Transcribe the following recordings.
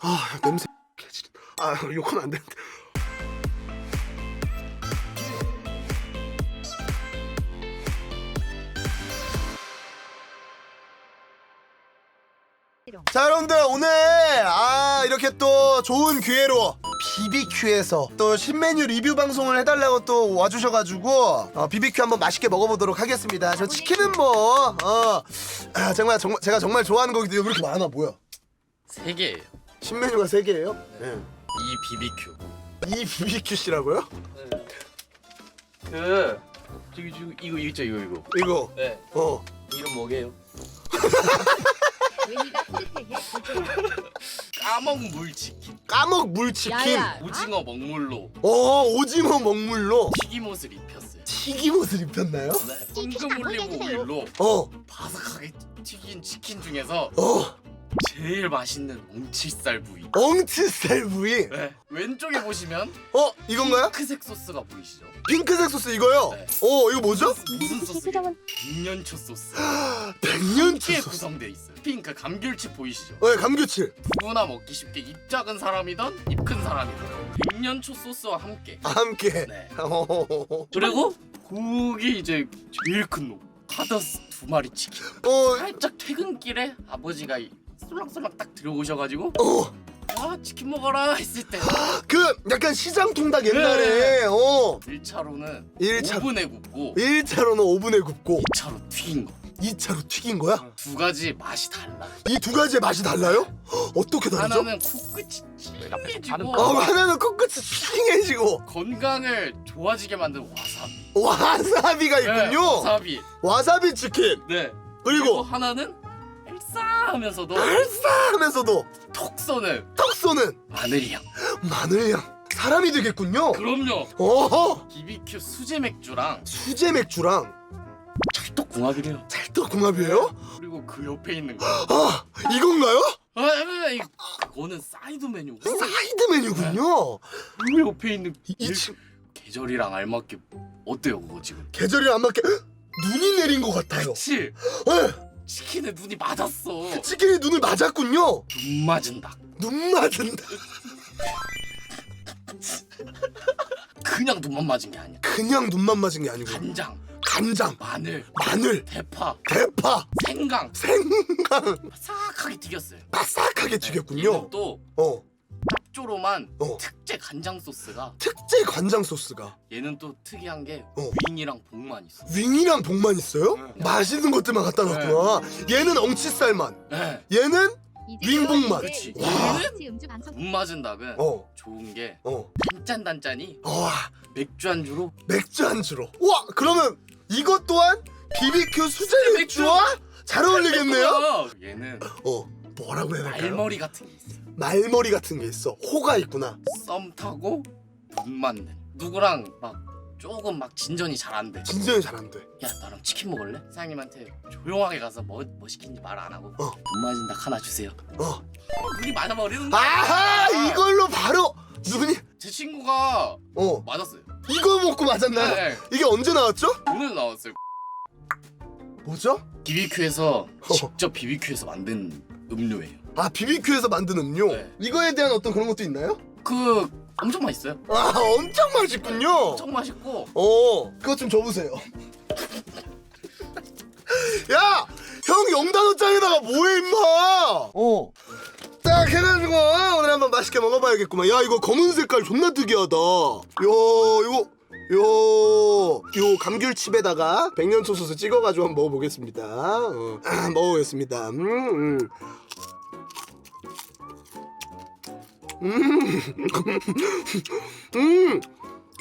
아 냄새 개질. 아 욕하면 안 되는데. 자 여러분들 오늘 아 이렇게 또 좋은 기회로 BBQ에서 또 신메뉴 리뷰 방송을 해달라고 또 와주셔가지고 어, BBQ 한번 맛있게 먹어보도록 하겠습니다. 저 치킨은 뭐 어, 아, 정말 정말 제가 정말 좋아하는 거기 때문에 왜 이렇게 많아 뭐야? 세 개예요. 신메뉴가 세 개예요? 네. 이 BBQ. 이 BBQ 씨라고요? 그 저기 저기 이거 있죠 이거 이거. 이거 네. 어 이름 뭐게요? 까먹 물 치킨. 까먹 물치킨 야야. 오징어 먹물로 어 오징어 먹물로 튀김옷을 입혔어요. 튀김옷을 입혔나요? 네. 황금 올리브 오일로 어 바삭하게 튀긴 치킨 중에서 어, 제일 맛있는 엉치살 부위. 엉치살 부위 네. 왼쪽에 보시면 어 이건가요? 핑크색 소스가 보이시죠? 핑크색 소스 이거요? 네. 어 이거 뭐죠? 무슨 소스예요? 백년초 소스. 백년초 게 소스 구성되어 있어요. 핑크 감귤칩 보이시죠? 네 감귤칩 누구나 먹기 쉽게 입 작은 사람이든 입 큰 사람이든 백년초 소스와 함께 아, 함께 네. 어, 그리고 고기 이제 제일 큰 놈. 하더스 두 마리 치킨. 어, 살짝 퇴근길에 아버지가 이 쏠랑쏠랑 딱 들어오셔가지고 어, 아 치킨 먹어라 했을 때 그 약간 시장 통닭 옛날에 어 1차로는 일차- 5분에 굽고 1차로는 오븐에 굽고 2차로 튀긴 거. 2차로 튀긴 거야? 두 가지 맛이 달라. 이 두 가지의 맛이 달라요? 헉, 어떻게 다르죠? 하나는 코끝이 찡해지고 어, 하나는 코끝이 싱해지고 건강을 좋아지게 만든 와사비. 와사비가 네, 있군요 와사비. 와사비 치킨 네. 그리고 하나는 하면서도 알싸 하면서도 톡 쏘는 턱 쏘는 마늘향. 마늘향 사람이 되겠군요 그럼요. 어허 BBQ 수제 맥주랑 수제 맥주랑 찰떡궁합이래요. 찰떡궁합이에요? 그리고 그 옆에 있는 거. 아 이건가요? 아, 아, 이- 그거는 사이드 메뉴고. 사이드 메뉴군요 그 옆에 있는 이, 이 치, 계절이랑 알맞게 어때요 그거 지금? 계절이 안 맞게 헉, 눈이 내린 것 같아요 그치? 네, 치킨에 눈이 맞았어. 치킨이 눈을 맞았군요. 눈 맞은 닭. 눈 맞은다. 그냥 눈만 맞은 게 아니야. 그냥 눈만 맞은 게 아니고 간장, 간장. 마늘, 마늘. 대파, 대파. 생강. 생강. 바삭하게 튀겼어요. 바삭하게 튀겼군요. 얘는 또어 짭조름한 어. 특제 간장 소스가 특제 간장 소스가 얘는 또 특이한 게 어. 윙이랑 복만 있어. 윙이랑 복만 있어요? 네. 맛있는 것들만 갖다 놨구나 얘는 엉치살만 네. 얘는 윙복만. 그치. 와. 얘는 눈 맞은 닭은 어 좋은 게 어. 단짠 단짠이 와 맥주 안주로 맥주 안주로 와 그러면 이것 또한 BBQ 수제 맥주. 맥주와 잘 어울리겠네요 어, 얘는 어 뭐라고 해야 될까요? 알머리 같은 게 있어. 말머리 같은 게 있어 호가 있구나 썸 타고 눈 맞는. 누구랑 막 조금 막 진전이 잘 안 돼. 진전이 잘 안 돼 야 나랑 치킨 먹을래? 사장님한테 조용하게 가서 뭐, 뭐 시킨지 말 안 하고 어. 눈 맞은 닭 하나 주세요. 어 눈이 맞아 버리는 거야. 아하 이걸로 바로 눈이 제 친구가 어 맞았어요. 이거 먹고 맞았나요? 네, 이게 언제 나왔죠? 오늘 나왔어요. 뭐죠? BBQ에서 어. 직접 BBQ에서 만든 음료예요. 아 BBQ에서 만든 음료 네. 이거에 대한 어떤 그런 것도 있나요? 그 엄청 맛있어요. 아 엄청 맛있군요 엄청 맛있고 어, 그것 좀 줘보세요. 야, 형 영단어장에다가 뭐해 임마? 어. 딱 해가지고 오늘 한번 맛있게 먹어봐야겠구만. 야, 이거 검은 색깔 존나 특이하다. 요, 이거. 요, 요 감귤칩에다가 백년초 소스 찍어가지고 한번 먹어보겠습니다. 어, 아, 먹어보겠습니다. 음, 음. 음.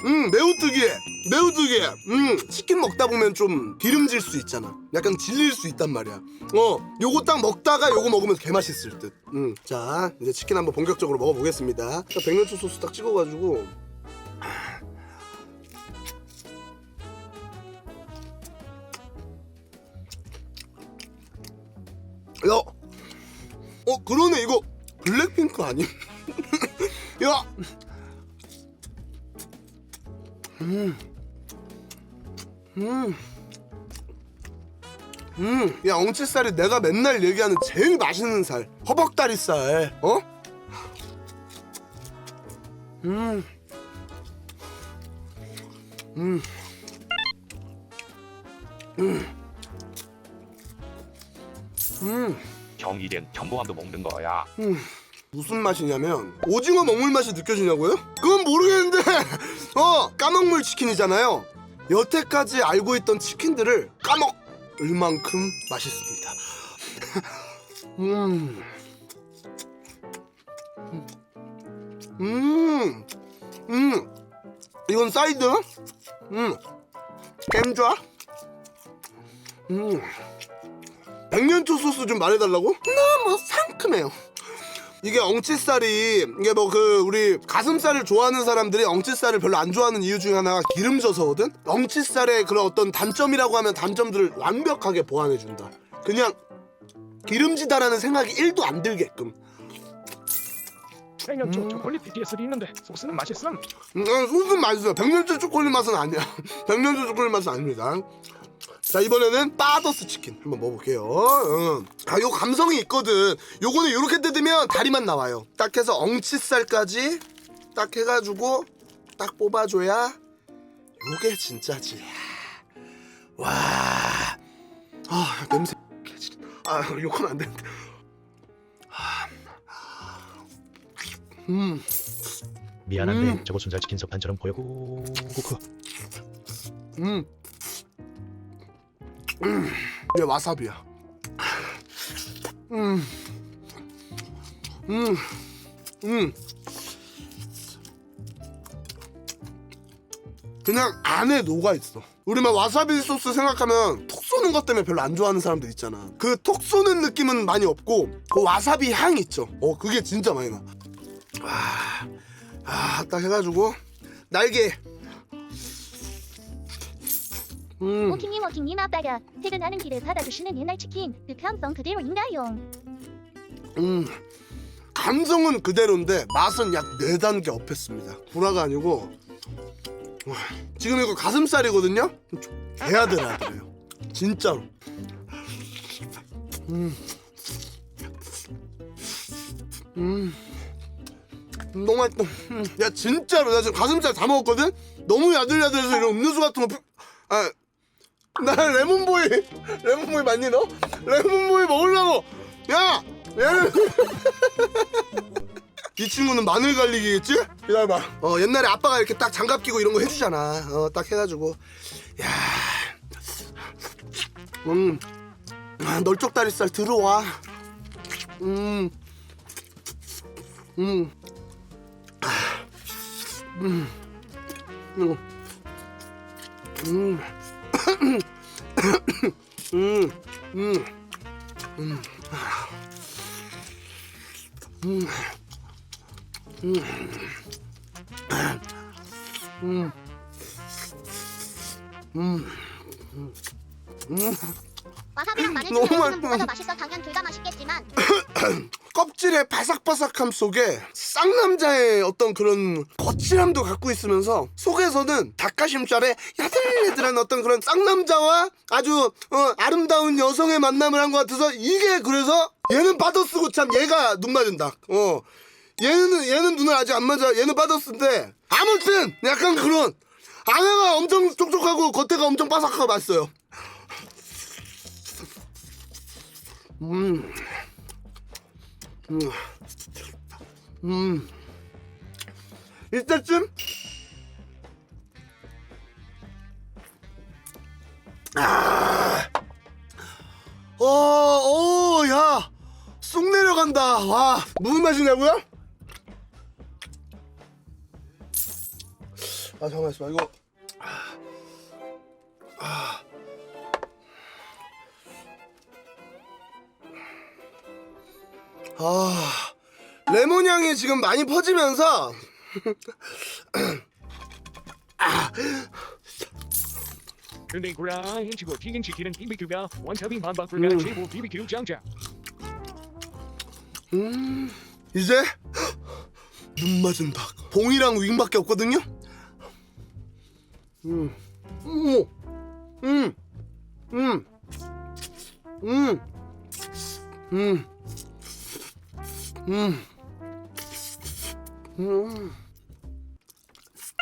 음. 매우 특이해 매우 특이해 음 치킨 먹다 보면 좀 기름질 수 있잖아. 약간 질릴 수 있단 말이야. 어 요거 딱 먹다가 요거 먹으면 개맛있을 듯 음 자 이제 치킨 한번 본격적으로 먹어보겠습니다. 자 백년초 소스 딱 찍어가지고. 야, 어 그러네 이거. 블랙핑크 아님? 야, 음, 음, 음, 야 엉치살이 내가 맨날 얘기하는 제일 맛있는 살, 허벅다리살, 어? 음. 음. 음. 형 이젠 현보함도 먹는 거야. 음. 무슨 맛이냐면 오징어 먹물 맛이 느껴지냐고요? 그건 모르겠는데 어 까먹물 치킨이잖아요. 여태까지 알고 있던 치킨들을 까먹을 만큼 맛있습니다. 음. 음. 음. 이건 사이드. 음. 겜좌. 음. 백년초 소스 좀 말해달라고? 너무 상큼해요. 이게 엉치살이 이게 뭐 그 우리 가슴살을 좋아하는 사람들이 엉치살을 별로 안 좋아하는 이유 중에 하나가 기름져서거든. 엉치살의 그런 어떤 단점이라고 하면 단점들을 완벽하게 보완해 준다. 그냥 기름지다라는 생각이 1도 안 들게끔. 백년초 음. 초콜릿 BTS도 있는데 소스는 맛있음. 음, 아, 소스는 맛있어요. 백년초 초콜릿 맛은 아니야. 백년초 초콜릿 맛은 아닙니다. 자 이번에는 빠더스 치킨 한번 먹어볼게요. 응. 아, 요 감성이 있거든. 요거는 요렇게 뜯으면 다리만 나와요. 딱 해서 엉치살까지 딱 해가지고 딱 뽑아줘야 요게 진짜지. 와, 아 냄새. 아 요건 안 되는데. 아. 음. 미안한데 음. 저거 순살 치킨 석판처럼 보여고 음. 음. 이게 와사비야. 음. 음. 음. 그냥 안에 녹아 있어. 우리만 와사비 소스 생각하면 톡 쏘는 것 때문에 별로 안 좋아하는 사람들 있잖아. 그 톡 쏘는 느낌은 많이 없고 그 와사비 향 있죠. 어 그게 진짜 많이 나. 아, 아, 딱 해가지고 날개. 음. 워킹님 워킹님 아빠가 퇴근하는 길에 사다 주시는 옛날 치킨 그 감성 그대로인가요? 음, 감성은 그대로인데 맛은 약네 단계 업했습니다. 구라가 아니고 와, 지금 이거 가슴살이거든요. 좀 해야 되나 그래요. 진짜로. 음, 음, 너무 맛있다. 음, 야 진짜로 나 지금 가슴살 다 먹었거든. 너무 야들야들해서 이런 음료수 같은 거. 피- 아, 나 레몬보이 레몬보이 맞니 너? 레몬보이 먹으려고. 야, 얘는 이 친구는 마늘 갈리기겠지? 기다려봐. 어 옛날에 아빠가 이렇게 딱 장갑 끼고 이런 거 해주잖아. 어 딱 해가지고 야, 음, 아, 널쩍다리살 들어와. 음, 음, 아, 음, 음, 음, 음, 음, 음. 음. 음. 음. 음. 음. 와사비랑 마늘 너무 중에 맛있다. 뭐가 더 맛있어? 당연 둘 다 맛있겠지만 껍질의 바삭바삭함 속에 쌍남자의 어떤 그런 거칠함도 갖고 있으면서 속에서는 닭가심살의 야들야들한 어떤 그런 쌍남자와 아주 어, 아름다운 여성의 만남을 한 것 같아서 이게 그래서 얘는 빠더스고 참 얘가 눈 맞은 닭. 어. 얘는 얘는 눈을 아직 안 맞아. 얘는 빠더스인데 아무튼 약간 그런 안에가 엄청 촉촉하고 겉에가 엄청 바삭하고 맛있어요. 음. 음. 음. 이때쯤 아. 어, 오, 야. 쑥 내려간다. 와. 무슨 맛이냐고요? 아, 잠깐만 있어봐. 이거 아, 레몬 향이 지금 많이 퍼지면서 근데 그라인치고 튀긴 치킨은 BBQ가 원탑인 반박불가 음. 최고 BBQ 장자. 음, 이제 눈 맞은 닭 봉이랑 윙밖에 없거든요. 음, 오, 음, 음, 음, 음, 음, 음,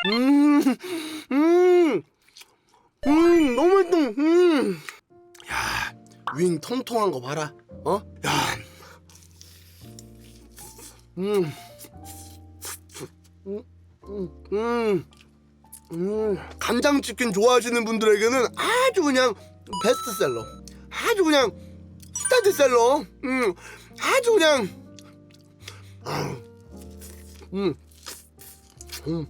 음, 음, 음, 너무 맛있다. 음. 야, 윙 통통한 거 봐라. 어? 야, 음, 음, 음, 음, 음. 간장 치킨 좋아하시는 분들에게는 아주 그냥 베스트셀러. 아주 그냥 스타트셀러. 음, 아주 그냥. 아, 음, 음.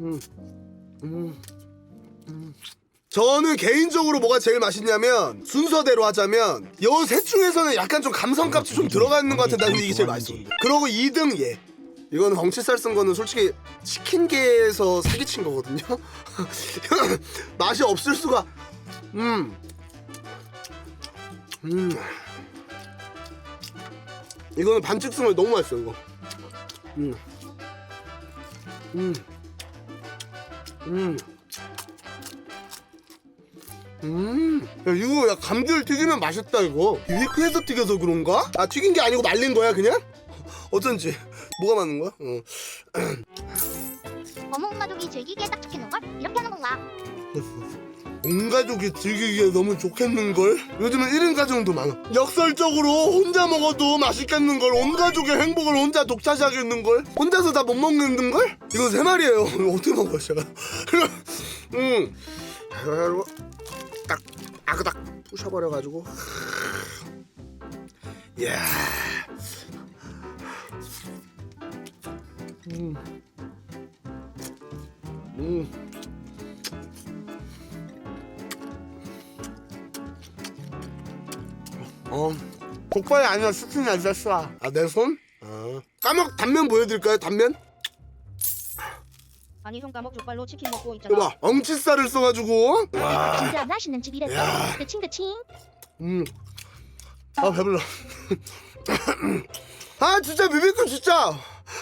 음, 음, 음. 저는 개인적으로 뭐가 제일 맛있냐면 순서대로 하자면 요 셋 중에서는 약간 좀 감성값이 좀 들어가 있는 것 같아. 나 이게 제일 맛있어. 그러고 2등 얘. 이거는 엉치살 쓴 거는 솔직히 치킨계에서 사기친 거거든요. 맛이 없을 수가. 음. 음. 이거는 반칙승을 너무 맛있어 이거. 음. 음. 음. 음. 야, 이거 야 감귤 튀기면 맛있다 이거. 위크에서 튀겨서 그런가? 아 튀긴 게 아니고 말린 거야 그냥? 어쩐지. 뭐가 맞는 거야? 어. 어묵 가족이 즐기기에 딱 좋겠는 걸 이렇게 하는 건가? 온 가족이 즐기기에 너무 좋겠는걸? 요즘은 1인 가정도 많아. 역설적으로 혼자 먹어도 맛있겠는걸? 온 가족의 행복을 혼자 독차지하겠는걸? 혼자서 다 못 먹는걸? 이거 세 마리예요. 어떻게 먹어요, 제가? 음. 그리고 딱 아그닥 부셔버려가지고. 이야. 음. 음. 어 족발이 아니라 스프이 아니라 쏴 아내 손? 아 까먹 단면 보여드릴까요 단면? 아니 형 까먹 족발로 치킨 먹고 있잖아. 이봐 엉치살을 써가지고 진짜 맛있는 집이랬어. 야. 그칭 그칭. 음 아 배불러 아 진짜 비비큐 진짜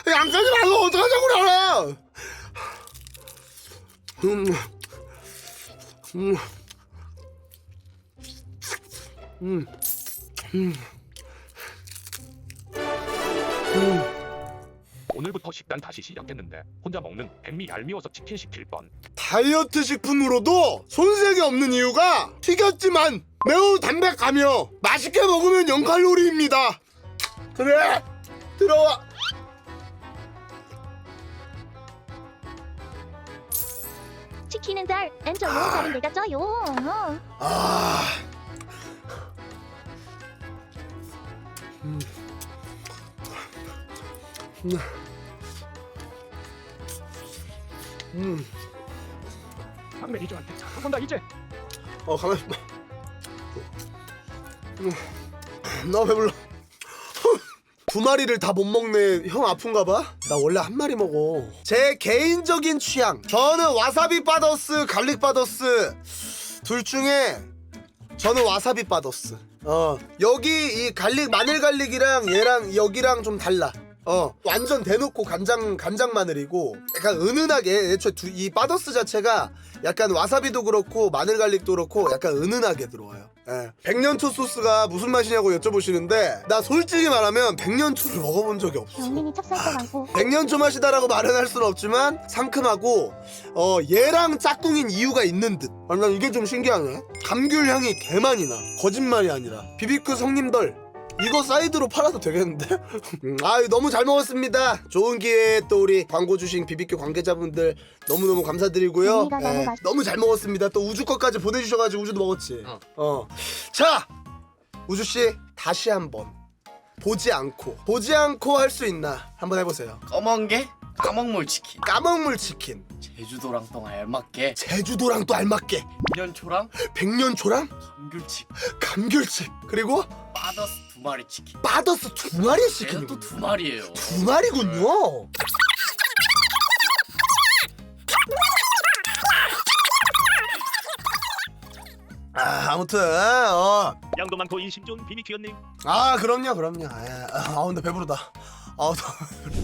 양까지 말고 어떡하자고 그래 음, 음, 음, 음, 음. 오늘부터 식단 다시 시작했는데 혼자 먹는 백미 얄미워서 치킨 시킬 뻔. 다이어트 식품으로도 손색이 없는 이유가 튀겼지만 매우 담백하며 맛있게 먹으면 0칼로리입니다. 그래 들어와. 치킨은 달, 엔저로 다른 데가 쪄요. 어. 아. 음. 음. 음. 한 매니저한테 잘한다 이제. 어 가만 있어. 음. 나 배불러. 두 마리를 다 못 먹네. 형 아픈가 봐? 나 원래 한 마리 먹어. 제 개인적인 취향. 저는 와사비 빠더스, 갈릭 빠더스 둘 중에 저는 와사비 빠더스. 어 여기 이 갈릭 마늘 갈릭이랑 얘랑 여기랑 좀 달라. 어 완전 대놓고 간장 간장 마늘이고 약간 은은하게 애초에 두, 이 빠더스 자체가 약간 와사비도 그렇고 마늘 갈릭도 그렇고 약간 은은하게 들어와요. 예. 백년초 소스가 무슨 맛이냐고 여쭤보시는데 나 솔직히 말하면 백년초를 먹어본 적이 없어. 찹쌀도 많고. 백년초 맛이다라고 말은 할 수는 없지만 상큼하고 어 얘랑 짝꿍인 이유가 있는 듯. 아, 난 이게 좀 신기하네. 감귤 향이 개 많이 나. 거짓말이 아니라. 비비큐 성님들 이거 사이드로 팔아도 되겠는데? 음, 아유 너무 잘 먹었습니다. 좋은 기회에 또 우리 광고 주신 비비큐 관계자분들 너무너무 감사드리고요. 언니가 너무 예, 맛있- 너무 잘 먹었습니다. 또 우주 거까지 보내주셔가지고 우주도 먹었지. 어. 어. 자 우주 씨 다시 한번 보지 않고 보지 않고 할 수 있나 한번 해보세요. 검은 게 까먹물 치킨. 까먹물 치킨 제주도랑 또 알맞게 제주도랑 또 알맞게 년초랑 백년초랑 감귤칩. 감귤칩 그리고 빠더스 두 마리 치킨. 빠더스 두 마리 얘는 치킨이군요. 또두 마리예요. 두 마리군요. 아, 아무튼 어. 양도 많고 인심 좋은 비비큐였네. 아 그럼요 그럼요 아, 아 근데 배부르다 아, 나-